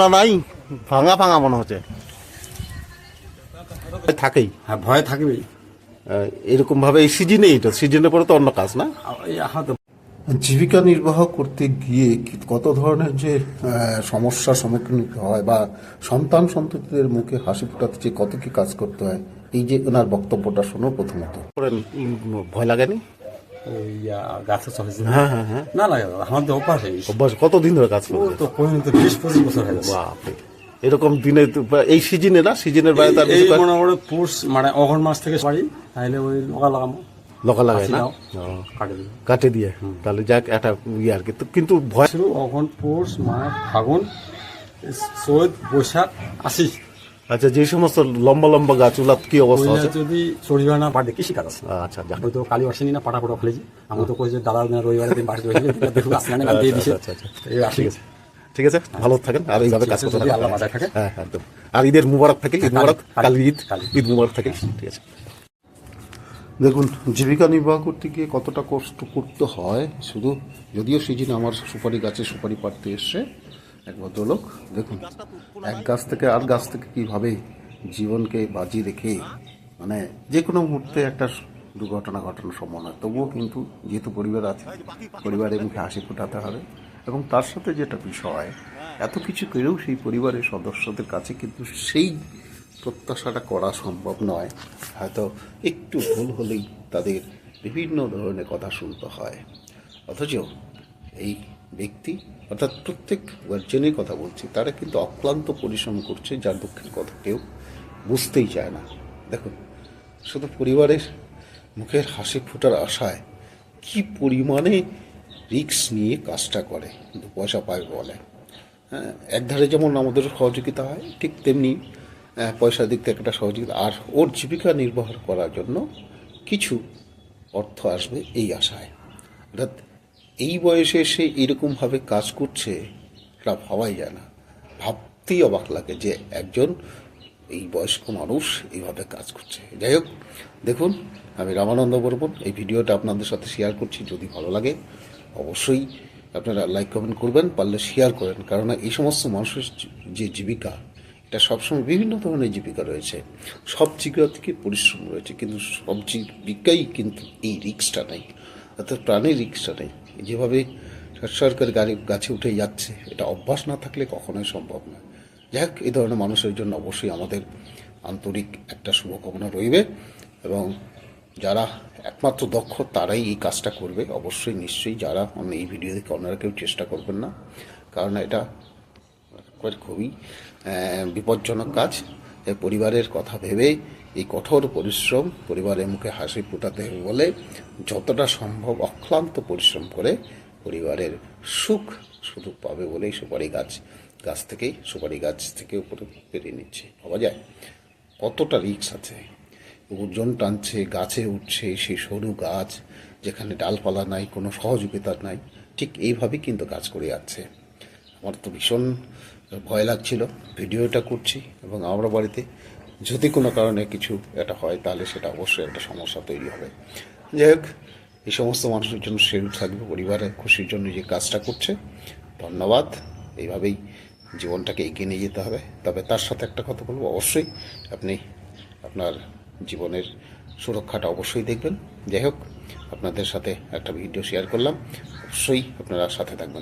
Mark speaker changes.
Speaker 1: না নাই। ভাঙা ভাঙা মনে হচ্ছে। থাকেই।
Speaker 2: হ্যাঁ ভয় থাকবেই।
Speaker 1: এরকম ভাবে এই সিজনে এটা সিজনের পরে তো অন্য কাজ না?
Speaker 3: জীবিকা নির্বাহ করতে গিয়ে কত ধরনের যে সমস্যার সম্মুখীন হতে হয় বা সন্তান সন্ততিদের মুখে হাসি ফোটাতে যে কত কি কাজ করতে হয় এই যে ওনার বক্তব্যটা শোনো প্রথমত।
Speaker 1: ভয় লাগেনি?
Speaker 2: ওই গাছে চলেছে
Speaker 1: হ্যাঁ হ্যাঁ হ্যাঁ।
Speaker 2: না অভ্যাস
Speaker 1: অভ্যাস কতদিন ধরে কাজ
Speaker 2: ও
Speaker 1: করবে?
Speaker 2: তো বিশ পঁচিশ বছর হয়ে গেছে।
Speaker 1: বাপরে এরকম দিনে এই সিজনে না সিজনের বাইরে তার
Speaker 2: পুষ মানে অঘন মাস থেকে পারি তাহলে ওই লগা লাগামো
Speaker 1: লগা না?
Speaker 2: কাটে
Speaker 1: কাটে দিয়ে। তাহলে যাক একটা ইয়ে আর কি। কিন্তু ভয়
Speaker 2: শুরু অঘন পৌষ মাঘ ফাগুন চৈত বৈশাখ আশি
Speaker 1: আচ্ছা যে সমস্ত লম্বা লম্বা গাছ উলাত কি অবস্থা আছে?
Speaker 2: যদি চড়িবা না পারে কৃষি কাজ আছে।
Speaker 1: আচ্ছা যাক।
Speaker 2: তো কালি আসেনি না পাটা পাটা ফেলেছি। আমি তো কইছি দাদা দিন রবিবারে দিন বাড়ি রয়েছে দেখুন আসলে না দিয়ে দিছে।
Speaker 1: আচ্ছা, আচ্ছা,
Speaker 2: এই আসি। গেছে
Speaker 1: ঠিক আছে ভালো থাকেন আর এইভাবে কাজ করতে থাকেন।
Speaker 2: আল্লাহ বাঁচায় থাকে।
Speaker 1: হ্যাঁ হ্যাঁ, একদম। আর ঈদের মুবারক থাকে ঈদ মুবারক
Speaker 2: কালী-
Speaker 1: ঈদ
Speaker 2: কালী।
Speaker 1: ঈদ মুবারক থাকে ঠিক আছে।
Speaker 3: দেখুন জীবিকা নির্বাহ করতে গিয়ে কতটা কষ্ট করতে হয় শুধু যদিও সিজনে আমার সুপারি গাছে সুপারি পাড়তে এসছে এক ভদ্রলোক, দেখুন, এক গাছ থেকে আর গাছ থেকে কীভাবে জীবনকে বাজি রেখে মানে যে কোনো মুহূর্তে একটা দুর্ঘটনা ঘটানোর সম্ভাবনা তবুও কিন্তু যেহেতু পরিবার আছে, পরিবারের মুখে হাসি ফোটাতে হবে। এবং তার সাথে যেটা বিষয়, এত কিছু করেও সেই পরিবারের সদস্যদের কাছে কিন্তু সেই প্রত্যাশাটা করা সম্ভব নয়। হয়তো একটু ভুল হলেই তাদের বিভিন্ন ধরনের কথা শুনতে হয়। অথচ এই ব্যক্তি, অর্থাৎ প্রত্যেক গার্জেনের কথা বলছি। তারা কিন্তু অক্লান্ত পরিশ্রম করছে, যার দুঃখের কথা কেউ বুঝতেই চায় না। দেখুন, শুধু পরিবারের মুখের হাসি ফোটার আশায় কি পরিমাণে রিস্ক নিয়ে কাজটা করে, দু পয়সা পায় বলে। হ্যাঁ একধারে যেমন আমাদের সহযোগিতা হয়, ঠিক তেমনি পয়সার দিক থেকে একটা সহযোগিতা। আর ওর জীবিকা নির্বাহ করার জন্য কিছু অর্থ আসবে এই আশায়। অর্থাৎ এই বয়সে এসে এরকমভাবে কাজ করছে এটা ভাবাই যায় না। ভাবতেই অবাক লাগে যে একজন এই বয়স্ক মানুষ এইভাবে কাজ করছে। যাই হোক, দেখুন, আমি রামানন্দ বর্মন, এই ভিডিওটা আপনাদের সাথে শেয়ার করছি, যদি ভালো লাগে, অবশ্যই আপনারা লাইক কমেন্ট করবেন, পারলে শেয়ার করেন কারণ এই সমস্ত মানুষের যে জীবিকা, এটা সবসময় বিভিন্ন ধরনের জীবিকা রয়েছে। সব জীবিকা থেকে পরিশ্রম রয়েছে, কিন্তু সব জীবিকাই কিন্তু এই রিক্সটা নেই, অর্থাৎ প্রাণের রিক্সটা নেই। যেভাবে সরকার গাড়ি গাছে উঠে যাচ্ছে, এটা অভ্যাস না থাকলে কখনোই সম্ভব নয় যাই হোক এই ধরনের মানুষের জন্য অবশ্যই আমাদের আন্তরিক একটা শুভকামনা রইবে এবং যারা একমাত্র দক্ষ তারাই এই কাজটা করবে। অবশ্যই নিশ্চয়ই যারা এই ভিডিও দেখে অন্যরা কেউ চেষ্টা করবেন না, কারণ এটা খুবই বিপজ্জনক কাজ। পরিবারের কথা ভেবে এই কঠোর পরিশ্রম পরিবারের মুখে হাসি ফুটাতে হবে বলে যতটা সম্ভব অক্লান্ত পরিশ্রম করে পরিবারের সুখ শুধু পাবে বলেই সুপারি গাছ গাছ থেকেই, সুপারি গাছ থেকে উপরে পেরে নিচ্ছে। ভাবা যায় কতটা রিক্স আছে। ওজন টানছে, গাছে উঠছে, সেই সরু গাছ যেখানে ডালপালা নাই, কোনো সহযোগিতা নাই, ঠিক এইভাবেই কিন্তু কাজ করে যাচ্ছে। আমার তো ভীষণ ভয় লাগছিল। ভিডিওটা করছি এবং আমরা বাড়িতে যদি কোনো কারণে কিছু এটা হয়, তাহলে সেটা অবশ্যই একটা সমস্যা তৈরি হবে। যাই হোক, এই সমস্ত মানুষের জন্য শেয়ার থাকবে, পরিবারের খুশির জন্য যে কাজটা করছে। ধন্যবাদ। এইভাবেই জীবনটাকে এগিয়ে নিয়ে যেতে হবে। তবে তার সাথে একটা কথা বলব, অবশ্যই আপনি আপনার জীবনের সুরক্ষাটা অবশ্যই দেখবেন। যাই হোক, আপনাদের সাথে একটা ভিডিও শেয়ার করলাম। অবশ্যই আপনারা সাথে থাকবেন।